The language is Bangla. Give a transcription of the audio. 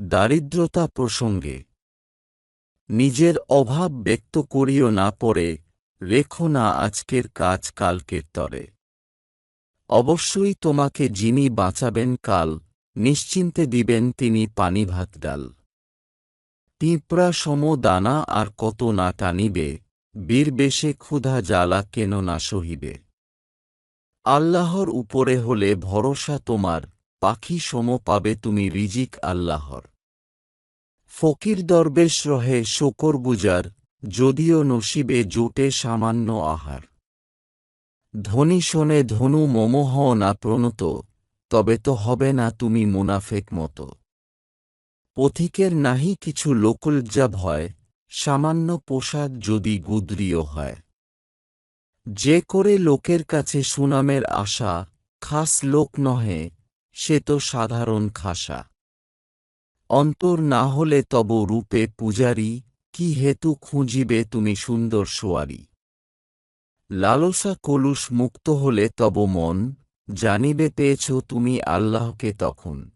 দারিদ্রতা প্রসঙ্গে। নিজের অভাব ব্যক্ত করিও না পরে, রেখো না আজকের কাজ কালকের তরে। অবশ্যই তোমাকে যিনি বাঁচাবেন কাল, নিশ্চিন্তে দিবেন তিনি পানি ভাত ডাল। পিঁপড়া সম দানা আর কত না টানিবে, বীর বেশে ক্ষুধা জ্বালা কেন না সহিবে। আল্লাহর উপরে হলে ভরসা তোমার পাখি সম পাবে তুমি রিজিক আল্লাহর। ফকির দরবেশ রহে শকর বুজার যদিও নসিবে জোটে সামান্য আহার। ধনী শোনে ধনু মমোহ না প্রণত, তবে তো হবে না তুমি মুনাফেক মতো। পথিকের নাহি কিছু লোকলজ্জা ভয় সামান্য পোশাক যদি গুদরিও হয়। যে করে লোকের কাছে সুনামের আশা, খাস লোক নহে সে তো সাধারণ খাসা। অন্তর না হলে তব রূপে পূজারি, কি হেতু খুঁজিবে তুমি সুন্দর সোয়ারি? লালসা কলুষ মুক্ত হলে তব মন, জানিবে পেয়েছ তুমি আল্লাহকে তখন।